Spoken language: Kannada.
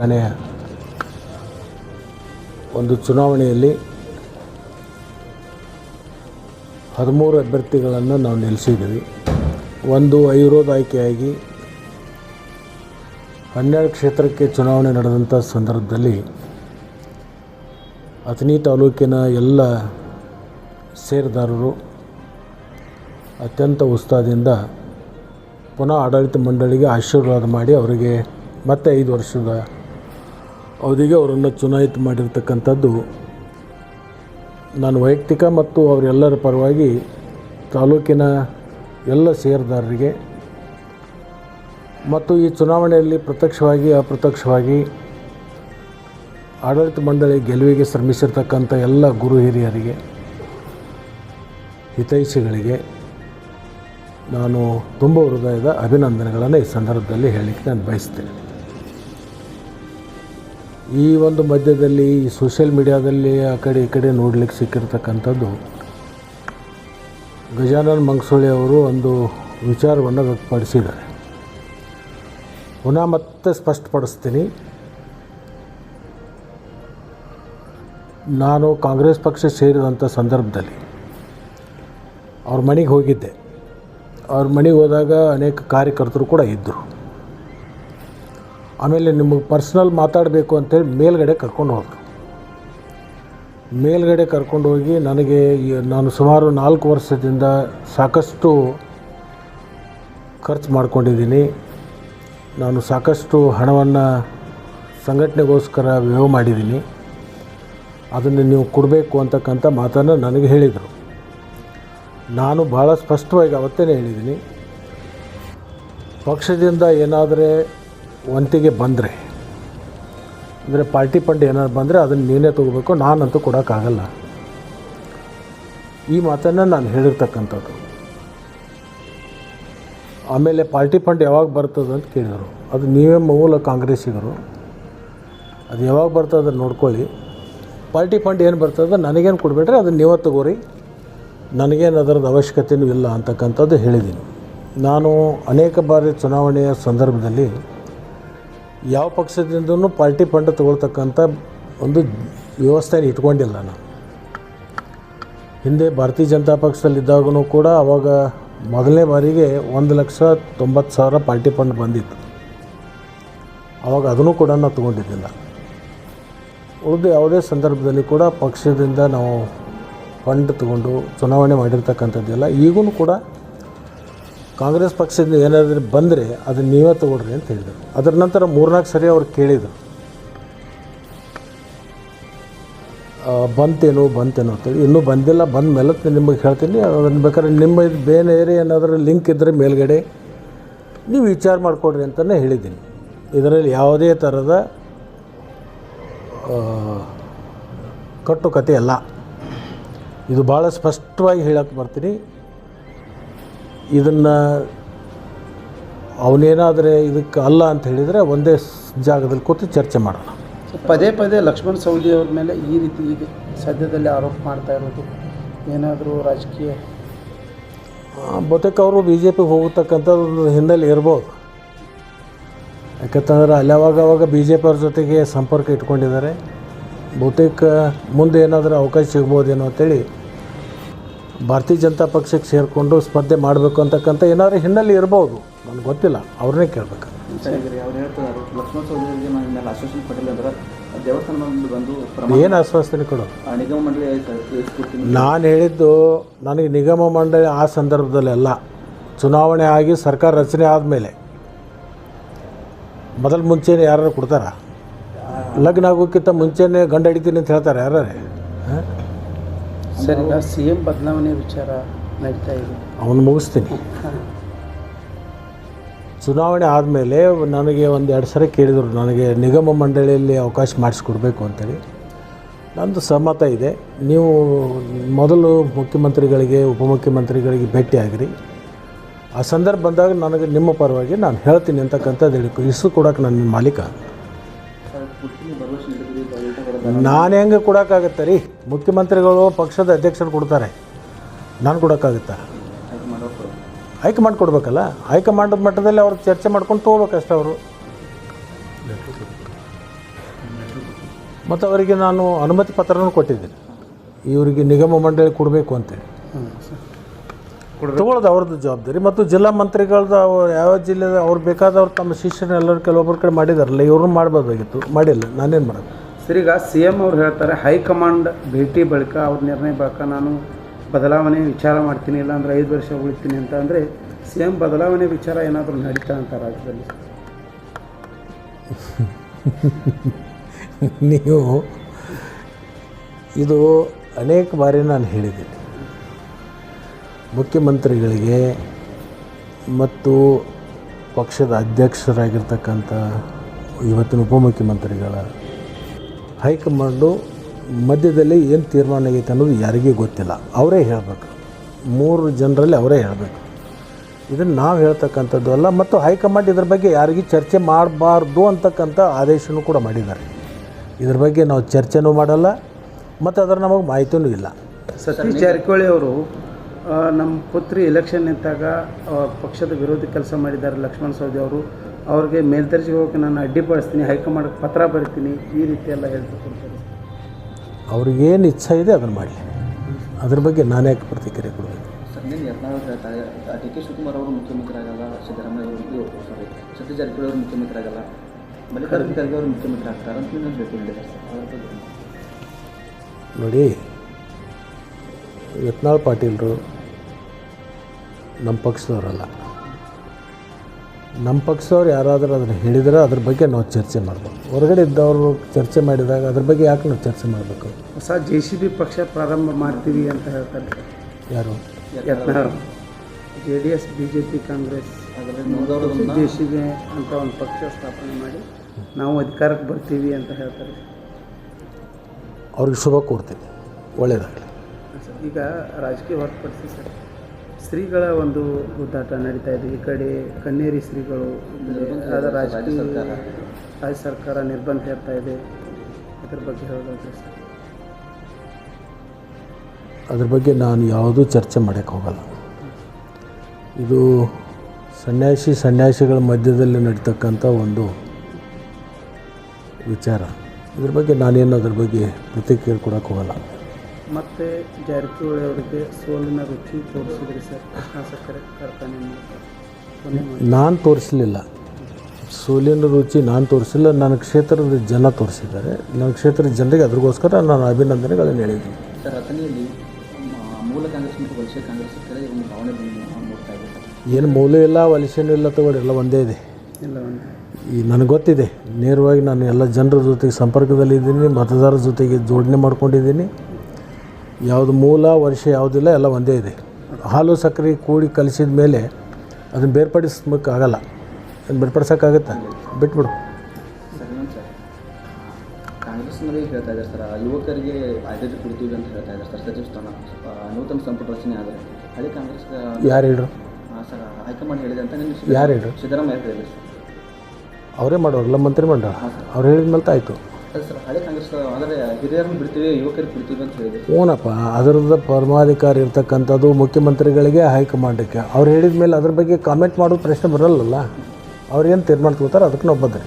ಮನೆಯ ಒಂದು ಚುನಾವಣೆಯಲ್ಲಿ ಹದಿಮೂರು ಅಭ್ಯರ್ಥಿಗಳನ್ನು ನಾವು ನಿಲ್ಲಿಸಿದ್ದೀವಿ. ಒಂದು ಅವಿರೋಧ ಆಯ್ಕೆಯಾಗಿ ಹನ್ನೆರಡು ಕ್ಷೇತ್ರಕ್ಕೆ ಚುನಾವಣೆ ನಡೆದಂಥ ಸಂದರ್ಭದಲ್ಲಿ ಅಥಣಿ ತಾಲೂಕಿನ ಎಲ್ಲ ಸೇರಿದಾರರು ಅತ್ಯಂತ ಉತ್ಸಾಹದಿಂದ ಪುನಃ ಆಡಳಿತ ಮಂಡಳಿಗೆ ಆಶೀರ್ವಾದ ಮಾಡಿ ಅವರಿಗೆ ಮತ್ತೆ ಐದು ವರ್ಷದ ಅವಧಿಗೆ ಅವರನ್ನು ಚುನಾಯಿತ ಮಾಡಿರ್ತಕ್ಕಂಥದ್ದು ನಾನು ವೈಯಕ್ತಿಕ ಮತ್ತು ಅವರೆಲ್ಲರ ಪರವಾಗಿ ತಾಲೂಕಿನ ಎಲ್ಲ ಷೇರುದಾರರಿಗೆ ಮತ್ತು ಈ ಚುನಾವಣೆಯಲ್ಲಿ ಪ್ರತ್ಯಕ್ಷವಾಗಿ, ಅಪ್ರತ್ಯಕ್ಷವಾಗಿ ಆಡಳಿತ ಮಂಡಳಿ ಗೆಲುವಿಗೆ ಶ್ರಮಿಸಿರ್ತಕ್ಕಂಥ ಎಲ್ಲ ಗುರು ಹಿರಿಯರಿಗೆ, ಹಿತೈಷಿಗಳಿಗೆ ನಾನು ತುಂಬ ಹೃದಯದ ಅಭಿನಂದನೆಗಳನ್ನು ಈ ಸಂದರ್ಭದಲ್ಲಿ ಹೇಳಲಿಕ್ಕೆ ನಾನು ಬಯಸ್ತೇನೆ. ಈ ಒಂದು ಮಧ್ಯದಲ್ಲಿ ಈ ಸೋಷಿಯಲ್ ಮೀಡಿಯಾದಲ್ಲಿ ಆ ಕಡೆ ಈ ಕಡೆ ನೋಡ್ಲಿಕ್ಕೆ ಸಿಕ್ಕಿರ್ತಕ್ಕಂಥದ್ದು ಗಜಾನನ್ ಮಂಗಸೋಳಿ ಅವರು ಒಂದು ವಿಚಾರವನ್ನು ವ್ಯಕ್ತಪಡಿಸಿದ್ದಾರೆ. ಪುನಃ ಮತ್ತೆ ಸ್ಪಷ್ಟಪಡಿಸ್ತೀನಿ. ನಾನು ಕಾಂಗ್ರೆಸ್ ಪಕ್ಷ ಸೇರಿದಂಥ ಸಂದರ್ಭದಲ್ಲಿ ಅವ್ರ ಮನೆಗೆ ಹೋಗಿದ್ದೆ. ಅವ್ರ ಮನೆಗೆ ಹೋದಾಗ ಅನೇಕ ಕಾರ್ಯಕರ್ತರು ಕೂಡ ಇದ್ದರು. ಆಮೇಲೆ ನಿಮಗೆ ಪರ್ಸ್ನಲ್ ಮಾತಾಡಬೇಕು ಅಂತೇಳಿ ಮೇಲ್ಗಡೆ ಕರ್ಕೊಂಡು ಹೋದರು. ಮೇಲ್ಗಡೆ ಕರ್ಕೊಂಡು ಹೋಗಿ ನನಗೆ ನಾನು ಸುಮಾರು ನಾಲ್ಕು ವರ್ಷದಿಂದ ಸಾಕಷ್ಟು ಖರ್ಚು ಮಾಡ್ಕೊಂಡಿದ್ದೀನಿ. ನಾನು ಸಾಕಷ್ಟು ಹಣವನ್ನು ಸಂಘಟನೆಗೋಸ್ಕರ ವ್ಯಯ ಮಾಡಿದ್ದೀನಿ. ಅದನ್ನು ನೀವು ಕೊಡಬೇಕು ಅಂತಕ್ಕಂಥ ಮಾತನ್ನು ನನಗೆ ಹೇಳಿದರು. ನಾನು ಭಾಳ ಸ್ಪಷ್ಟವಾಗಿ ಅವತ್ತೇ ಹೇಳಿದ್ದೀನಿ. ಪಕ್ಷದಿಂದ ಏನಾದರೆ ವಂತಿಗೆ ಬಂದರೆ, ಅಂದರೆ ಪಾರ್ಟಿ ಫಂಡ್ ಏನಾದ್ರು ಬಂದರೆ ಅದನ್ನು ನೀನೇ ತೊಗೋಬೇಕು, ನಾನಂತೂ ಕೊಡೋಕ್ಕಾಗಲ್ಲ. ಈ ಮಾತನ್ನು ನಾನು ಹೇಳಿರ್ತಕ್ಕಂಥದ್ದು. ಆಮೇಲೆ ಪಾರ್ಟಿ ಫಂಡ್ ಯಾವಾಗ ಬರ್ತದೆ ಅಂತ ಕೇಳಿದರು. ಅದು ನೀವೇ ಮೂಲ ಕಾಂಗ್ರೆಸ್ಸಿಗರು. ಅದು ಯಾವಾಗ ಬರ್ತದೆ ನೋಡ್ಕೊಳ್ಳಿ. ಪಾರ್ಟಿ ಫಂಡ್ ಏನು ಬರ್ತದೆ ನನಗೇನು ಕೊಡಬೇಡ್ರಿ, ಅದನ್ನು ನೀವೇ ತಗೋರಿ. ನನಗೇನು ಅದರದ್ದು ಅವಶ್ಯಕತೆಯೂ ಇಲ್ಲ ಅಂತಕ್ಕಂಥದ್ದು ಹೇಳಿದ್ದೀನಿ. ನಾನು ಅನೇಕ ಬಾರಿ ಚುನಾವಣೆಯ ಸಂದರ್ಭದಲ್ಲಿ ಯಾವ ಪಕ್ಷದಿಂದನೂ ಪಾರ್ಟಿ ಫಂಡ್ ತಗೊಳ್ತಕ್ಕಂಥ ಒಂದು ವ್ಯವಸ್ಥೆನ ಇಟ್ಕೊಂಡಿಲ್ಲ ನಾನು ಹಿಂದೆ ಭಾರತೀಯ ಜನತಾ ಪಕ್ಷದಲ್ಲಿದ್ದಾಗೂ ಕೂಡ ಅವಾಗ ಮೊದಲನೇ ಬಾರಿಗೆ ಒಂದು ಲಕ್ಷ ತೊಂಬತ್ತು ಸಾವಿರ ಪಾರ್ಟಿ ಫಂಡ್ ಬಂದಿತ್ತು. ಅವಾಗ ಅದನ್ನು ಕೂಡ ನಾನು ತೊಗೊಂಡಿದ್ದಿಲ್ಲ. ಉಳಿದ ಯಾವುದೇ ಸಂದರ್ಭದಲ್ಲಿ ಕೂಡ ಪಕ್ಷದಿಂದ ನಾವು ಫಂಡ್ ತಗೊಂಡು ಚುನಾವಣೆ ಮಾಡಿರ್ತಕ್ಕಂಥದ್ದಿಲ್ಲ. ಈಗೂ ಕೂಡ ಕಾಂಗ್ರೆಸ್ ಪಕ್ಷದಿಂದ ಏನಾದರೂ ಬಂದರೆ ಅದನ್ನು ನೀವೇ ತಗೊಳ್ರಿ ಅಂತ ಹೇಳಿದರು. ಅದರ ನಂತರ ಮೂರ್ನಾಲ್ಕು ಸರಿ ಅವ್ರು ಕೇಳಿದರು. ಬಂತೇನೋ, ಬಂತೇನು ಅಂತೇಳಿ ಇನ್ನೂ ಬಂದಿಲ್ಲ, ಬಂದ ಮೇಲೆ ನಿಮಗೆ ಹೇಳ್ತೀನಿ. ಅದನ್ನು ಬೇಕಾದ್ರೆ ನಿಮ್ಮ ಬೇರೆ ಏರಿಯಾ ಏನಾದರೂ ಲಿಂಕ್ ಇದ್ದರೆ ಮೇಲ್ಗಡೆ ನೀವು ವಿಚಾರ ಮಾಡಿಕೊಡ್ರಿ ಅಂತಲೇ ಹೇಳಿದ್ದೀನಿ. ಇದರಲ್ಲಿ ಯಾವುದೇ ಥರದ ಕಟ್ಟು ಕಟ್ಟುಕತೆ ಅಲ್ಲ. ಇದು ಭಾಳ ಸ್ಪಷ್ಟವಾಗಿ ಹೇಳಕ್ಕೆ ಬರ್ತೀನಿ. ಇದನ್ನು ಅವನೇನಾದರೆ ಇದಕ್ಕೆ ಅಲ್ಲ ಅಂತ ಹೇಳಿದರೆ ಒಂದೇ ಜಾಗದಲ್ಲಿ ಕೂತು ಚರ್ಚೆ ಮಾಡೋಣ. ಪದೇ ಪದೇ ಲಕ್ಷ್ಮಣ್ ಸವದಿ ಅವ್ರ ಮೇಲೆ ಈ ರೀತಿ ಈಗ ಸದ್ಯದಲ್ಲಿ ಆರೋಪ ಮಾಡ್ತಾ ಇರೋದು ಏನಾದರೂ ರಾಜಕೀಯ? ಬಹುತೇಕ ಅವರು ಬಿ ಜೆ ಪಿಗೆ ಹೋಗತಕ್ಕಂಥದ್ದು ಒಂದು ಹಿನ್ನೆಲೆ ಇರ್ಬೋದು. ಯಾಕಂತಂದ್ರೆ ಅಲ್ಲಿ ಅವಾಗ ಅವಾಗ ಬಿ ಜೆ ಪಿ ಅವ್ರ ಜೊತೆಗೆ ಸಂಪರ್ಕ ಇಟ್ಕೊಂಡಿದ್ದಾರೆ. ಬಹುತೇಕ ಮುಂದೆ ಏನಾದರೂ ಅವಕಾಶ ಸಿಗ್ಬೋದೇನೋ ಅಂತೇಳಿ ಭಾರತೀಯ ಜನತಾ ಪಕ್ಷಕ್ಕೆ ಸೇರಿಕೊಂಡು ಸ್ಪರ್ಧೆ ಮಾಡಬೇಕು ಅಂತಕ್ಕಂಥ ಏನಾದ್ರು ಹಿನ್ನೆಲೆ ಇರ್ಬೋದು. ನನಗೆ ಗೊತ್ತಿಲ್ಲ. ಅವ್ರನ್ನೇ ಕೇಳಬೇಕು ಏನು ಆಶ್ವಾಸನೆ ಕೊಡು ನಾನು ಹೇಳಿದ್ದು ನನಗೆ ನಿಗಮ ಮಂಡಳಿ ಆ ಸಂದರ್ಭದಲ್ಲೆಲ್ಲ ಚುನಾವಣೆ ಆಗಿ ಸರ್ಕಾರ ರಚನೆ ಆದಮೇಲೆ. ಮೊದಲು ಮುಂಚೆನೇ ಯಾರು ಕೊಡ್ತಾರ? ಲಗ್ನ ಆಗೋಕ್ಕಿಂತ ಮುಂಚೆನೇ ಗಂಡ ಹಿಡಿತೀನಿ ಅಂತ ಹೇಳ್ತಾರೆ ಯಾರೇ ಸರ್ ಈಗ ಸಿ ಎಂ ಬದಲಾವಣೆ ವಿಚಾರ ನಡೀತಾ ಇದೆ. ಅವನು ಮುಗಿಸ್ತೀನಿ. ಚುನಾವಣೆ ಆದಮೇಲೆ ನನಗೆ ಒಂದು ಎರಡು ಸರಿ ಕೇಳಿದರು ನನಗೆ ನಿಗಮ ಮಂಡಳಿಯಲ್ಲಿ ಅವಕಾಶ ಮಾಡಿಸ್ಕೊಡ್ಬೇಕು ಅಂತೇಳಿ. ನಂದು ಸಮ್ಮತ ಇದೆ. ನೀವು ಮೊದಲು ಮುಖ್ಯಮಂತ್ರಿಗಳಿಗೆ ಉಪಮುಖ್ಯಮಂತ್ರಿಗಳಿಗೆ ಭೇಟಿಯಾಗಿರಿ ಆ ಸಂದರ್ಭ ಬಂದಾಗ ನನಗೆ ನಿಮ್ಮ ಪರವಾಗಿ ನಾನು ಹೇಳ್ತೀನಿ ಅಂತಕ್ಕಂಥದ್ದು ಹೇಳಿ ಇಸು ಕೊಡೋಕೆ ನನ್ನ ಮಾಲೀಕ. ನಾನು ಹೆಂಗೆ ಕೊಡೋಕ್ಕಾಗತ್ತೆ ರೀ? ಮುಖ್ಯಮಂತ್ರಿಗಳು ಪಕ್ಷದ ಅಧ್ಯಕ್ಷರು ಕೊಡ್ತಾರೆ. ನಾನು ಕೊಡೋಕ್ಕಾಗುತ್ತಾ? ಆಯ್ಕೆ ಕೊಡಬೇಕಲ್ಲ? ಹೈಕಮಾಂಡ್ ಮಟ್ಟದಲ್ಲಿ ಅವ್ರು ಚರ್ಚೆ ಮಾಡ್ಕೊಂಡು ತೊಗೋಬೇಕಷ್ಟೆ ಅವರು. ಮತ್ತು ಅವರಿಗೆ ನಾನು ಅನುಮತಿ ಪತ್ರನೂ ಕೊಟ್ಟಿದ್ದೀನಿ. ಇವರಿಗೆ ನಿಗಮ ಮಂಡಳಿ ಕೊಡಬೇಕು ಅಂತೇಳಿ ತಗೊಳ್ಳೋದು ಅವ್ರದ್ದು ಜವಾಬ್ದಾರಿ. ಮತ್ತು ಜಿಲ್ಲಾ ಮಂತ್ರಿಗಳದ್ದು ಅವ್ರು ಯಾವ ಜಿಲ್ಲೆದ ಅವ್ರು ಬೇಕಾದವ್ರು ತಮ್ಮ ಶಿಷ್ಯರು ಎಲ್ಲರೂ ಕೆಲವೊಬ್ಬರ ಕಡೆ ಮಾಡಿದಾರಲ್ಲ ಇವ್ರನ್ನೂ ಮಾಡ್ಬೋದಾಗಿತ್ತು ಮಾಡಿಲ್ಲ. ನಾನೇನು ಮಾಡೋದು? ಸರ್ ಈಗ ಸಿ ಎಂ ಅವ್ರು ಹೇಳ್ತಾರೆ ಹೈಕಮಾಂಡ್ ಭೇಟಿ ಬಳಿಕ ಅವ್ರ ನಿರ್ಣಯ ಬಳಿಕ ನಾನು ಬದಲಾವಣೆ ವಿಚಾರ ಮಾಡ್ತೀನಿ ಇಲ್ಲ ಅಂದ್ರೆ ಐದು ವರ್ಷ ಉಳಿತೀನಿ ಅಂತ ಅಂದರೆ ಸಿ ಎಂ ಬದಲಾವಣೆ ವಿಚಾರ ಏನಾದರೂ ನಡೀತಾ ಅಂತ ರಾಜ್ಯದಲ್ಲಿ. ನೀವು ಇದು ಅನೇಕ ಬಾರಿ ನಾನು ಹೇಳಿದ್ದೀನಿ. ಮುಖ್ಯಮಂತ್ರಿಗಳಿಗೆ ಮತ್ತು ಪಕ್ಷದ ಅಧ್ಯಕ್ಷರಾಗಿರ್ತಕ್ಕಂಥ ಇವತ್ತಿನ ಉಪಮುಖ್ಯಮಂತ್ರಿಗಳ ಹೈಕಮಾಂಡು ಮಧ್ಯದಲ್ಲಿ ಏನು ತೀರ್ಮಾನ ಆಗೈತೆ ಅನ್ನೋದು ಯಾರಿಗೂ ಗೊತ್ತಿಲ್ಲ. ಅವರೇ ಹೇಳಬೇಕು. ಮೂರು ಜನರಲ್ಲಿ ಅವರೇ ಹೇಳಬೇಕು. ಇದನ್ನು ನಾವು ಹೇಳ್ತಕ್ಕಂಥದ್ದು ಅಲ್ಲ, ಮತ್ತು ಹೈಕಮಾಂಡ್ ಇದ್ರ ಬಗ್ಗೆ ಯಾರಿಗೂ ಚರ್ಚೆ ಮಾಡಬಾರ್ದು ಅಂತಕ್ಕಂಥ ಆದೇಶನೂ ಕೂಡ ಮಾಡಿದ್ದಾರೆ. ಇದ್ರ ಬಗ್ಗೆ ನಾವು ಚರ್ಚೆನೂ ಮಾಡಲ್ಲ, ಮತ್ತು ಅದರ ನಮಗೆ ಮಾಹಿತಿಯೂ ಇಲ್ಲ. ಸತೀಶ್ ಜಾರಕಿಹೊಳಿ ಅವರು ನಮ್ಮ ಪುತ್ರಿ ಎಲೆಕ್ಷನ್ ನಿಂತಾಗ ಪಕ್ಷದ ವಿರೋಧಿ ಕೆಲಸ ಮಾಡಿದ್ದಾರೆ ಲಕ್ಷ್ಮಣ ಸವದಿ ಅವರು. ಅವ್ರಿಗೆ ಮೇಲ್ದರ್ಜೆಗೆ ಹೋಗಿ ನಾನು ಅಡ್ಡಿಪಡಿಸ್ತೀನಿ ಹೈಕಮಾಂಡ್ಗೆ ಪತ್ರ ಬರಿತೀನಿ ಈ ರೀತಿ ಎಲ್ಲ ಹೇಳ್ತಿರ್ತಾರೆ ಅವ್ರಿಗೇನು ಇಚ್ಛೆ ಇದೆ ಅದನ್ನು ಮಾಡಲಿ. ಅದ್ರ ಬಗ್ಗೆ ನಾನೇ ಯಾಕೆ ಪ್ರತಿಕ್ರಿಯೆ ಕೊಡಬೇಕು? ಡಿ ಕೆ ಶಿವಕುಮಾರ್ ಅವರು ಮುಖ್ಯಮಂತ್ರಿ ಆಗಲ್ಲ ಸಿದ್ದರಾಮಯ್ಯ ಅವರು ಸಾರಿ ಸತೀಶ್ ಜಾರಕಿಹೊಳಿ ಅವರು ಮುಖ್ಯಮಂತ್ರಿ ಆಗಲ್ಲ ಮಲ್ಲಿಕಾರ್ಜುನ ಖರ್ಗೆ ಅವರು ಮುಖ್ಯಮಂತ್ರಿ ಆಗ್ತಾರೆ ಅಂತ ನಾನು ಹೇಳ್ಕೊಂಡಿದ್ದೆ ನೋಡಿ ಯತ್ನಾಳ್ ಪಾಟೀಲರು ನಮ್ಮ ಪಕ್ಷದವರಲ್ಲ. ನಮ್ಮ ಪಕ್ಷದವ್ರು ಯಾರಾದರೂ ಅದನ್ನು ಹೇಳಿದರೆ ಅದ್ರ ಬಗ್ಗೆ ನಾವು ಚರ್ಚೆ ಮಾಡಬೇಕು ಹೊರಗಡೆ ಇದ್ದವರು ಚರ್ಚೆ ಮಾಡಿದಾಗ ಅದ್ರ ಬಗ್ಗೆ ಯಾಕೆ ನಾವು ಚರ್ಚೆ ಮಾಡಬೇಕು? ಹೊಸ ಜೆ ಸಿ ಬಿ ಪಕ್ಷ ಪ್ರಾರಂಭ ಮಾಡ್ತೀವಿ ಅಂತ ಹೇಳ್ತಾರೆ. ಯಾರು? J D S B J P Congress ಅದರಲ್ಲಿ ಜೆ ಸಿ ಬಿ ಅಂತ ಒಂದು ಪಕ್ಷ ಸ್ಥಾಪನೆ ಮಾಡಿ ನಾವು ಅಧಿಕಾರಕ್ಕೆ ಬರ್ತೀವಿ ಅಂತ ಹೇಳ್ತಾರೆ. ಅವ್ರಿಗೆ ಶುಭ ಕೊಡ್ತೀನಿ ಒಳ್ಳೆಯದಾಗಲಿ ಈಗ ರಾಜಕೀಯ ಹೊರತುಪಡಿಸಿ ಸರ್. ಸ್ತ್ರೀಗಳ ಒಂದು ಉದ್ದಾಟ ನಡೀತಾ ಇದೆ. ಈ ಕಡೆ ಕನ್ನೇರಿ ಸ್ತ್ರೀಗಳು ಅದರ ರಾಜಕೀಯ ರಾಜ್ಯ ಸರ್ಕಾರ ನಿರ್ಬಂಧ ಹೇರ್ತಾ ಇದೆ. ಅದ್ರ ಬಗ್ಗೆ ಹೇಳೋದಾದ್ರೆ ಸರ್. ಅದ್ರ ಬಗ್ಗೆ ನಾನು ಯಾವುದೂ ಚರ್ಚೆ ಮಾಡೋಕ್ಕೆ ಹೋಗಲ್ಲ. ಇದು ಸನ್ಯಾಸಿ ಸನ್ಯಾಸಿಗಳ ಮಧ್ಯದಲ್ಲಿ ನಡೀತಕ್ಕಂಥ ಒಂದು ವಿಚಾರ. ಇದ್ರ ಬಗ್ಗೆ ನಾನೇನು ಅದ್ರ ಬಗ್ಗೆ ಪ್ರತಿಕ್ರಿಯೆ ಕೊಡೋಕ್ಕೆ ಹೋಗಲ್ಲ. ಮತ್ತು ಜಾರಕಿಹೊಳಿ ಅವರಿಗೆ ಸೋಲಿನ ರುಚಿ ತೋರಿಸಿದ್ರಿ ಸರ್. ಕೃಷ್ಣ ಸಕ್ಕರೆ ಕಾರ್ಖಾನೆ. ನಾನು ತೋರಿಸಲಿಲ್ಲ. ಸೋಲಿನ ರುಚಿ ನಾನು ತೋರಿಸಿಲ್ಲ ನನ್ನ ಕ್ಷೇತ್ರದ ಜನ ತೋರಿಸಿದ್ದಾರೆ. ನನ್ನ ಕ್ಷೇತ್ರದ ಜನರಿಗೆ ಅದಕ್ಕೋಸ್ಕರ ನಾನು ಅಭಿನಂದನೆಗಳನ್ನು ಹೇಳಿದ್ದೀನಿ. ಸರ್ ಅದನ್ನಲ್ಲಿ ಮೂಲ ಕಾಂಗ್ರೆಸ್ ಮತ್ತು ವಲಸೆ ಕಾಂಗ್ರೆಸ್ ಕಡೆ ಒಂದು ಭಾವನೆ ನೋಡ್ತಾ ಇದ್ದೀನಿ ಇದೆ ಏನು ಮೌಲ್ಯ ಇಲ್ಲ ವಲಸೆನೂ ಇಲ್ಲ ತಗೊಳ್ಳಿ ಎಲ್ಲ ಒಂದೇ ಇದೆ. ಇಲ್ಲ ಈ ನನಗೆ ಗೊತ್ತಿದೆ. ನೇರವಾಗಿ ನಾನು ಎಲ್ಲ ಜನರ ಜೊತೆಗೆ ಸಂಪರ್ಕದಲ್ಲಿದ್ದೀನಿ ಮತದಾರರ ಜೊತೆಗೆ ಜೋಡಣೆ ಮಾಡ್ಕೊಂಡಿದ್ದೀನಿ. ಯಾವುದು ಮೂಲ ವರ್ಷ ಯಾವುದಿಲ್ಲ ಎಲ್ಲ ಒಂದೇ ಇದೆ. ಹಾಲು ಸಕ್ಕರೆ ಕೂಡಿ ಕಲಿಸಿದ ಮೇಲೆ ಅದನ್ನು ಬೇರ್ಪಡಿಸ್ಬೇಕಾಗಲ್ಲ ಅದನ್ನು ಬೇರ್ಪಡಿಸೋಕ್ಕಾಗತ್ತೆ? ಬಿಟ್ಬಿಡು. ಕಾಂಗ್ರೆಸ್ನಲ್ಲಿ ಹೇಳ್ತಾ ಇದ್ದಾರೆ ಸರ್ ಯುವಕರಿಗೆ ಆದ್ಯತೆ ಕೊಡ್ತೀವಿ ಅಂತ ಹೇಳ್ತಾ ಇದ್ದಾರೆ ಸರ್ ಸಚಿವ ಸ್ಥಾನ. ಆ, ನೂತನ ಸಂಪುಟ ರಚನೆ ಆದರೆ ಹಳೆ ಕಾಂಗ್ರೆಸ್ ಯಾರು ಹೇಳ್ರು? ಸರ್ ಹೈಕಮಾಂಡ್ ಹೇಳಿದೆ ಅಂತ ನಿಮ್ಗೆ ಯಾರು ಹೇಳ್ರು? ಸಿದ್ದರಾಮಯ್ಯ ಹೇಳಿದ್ರು. ಮಂತ್ರಿ ಮಾಡೋರು ಮಾಡೋರಲ್ಲ ಮಂತ್ರಿಮಂಡಲ ಅವ್ರು ಹೇಳಿದ ಮೇಲೆ ಆಯಿತು ಹೇಳಿದ್ರು. ಹ್ಞೂನಪ್ಪ ಅದರದ್ದು ಪರಮಾಧಿಕಾರಿ ಇರ್ತಕ್ಕಂಥದ್ದು ಮುಖ್ಯಮಂತ್ರಿಗಳಿಗೆ ಹೈಕಮಾಂಡಕ್ಕೆ ಅವ್ರು ಹೇಳಿದ ಮೇಲೆ ಅದ್ರ ಬಗ್ಗೆ ಕಾಮೆಂಟ್ ಮಾಡೋ ಪ್ರಶ್ನೆ ಬರಲ್ಲಲ್ಲ? ಅವ್ರೇನು ತೀರ್ಮಾನ ತಗೋತಾರೆ ಅದಕ್ಕೆ ನಾವು ಬದ್ರಿ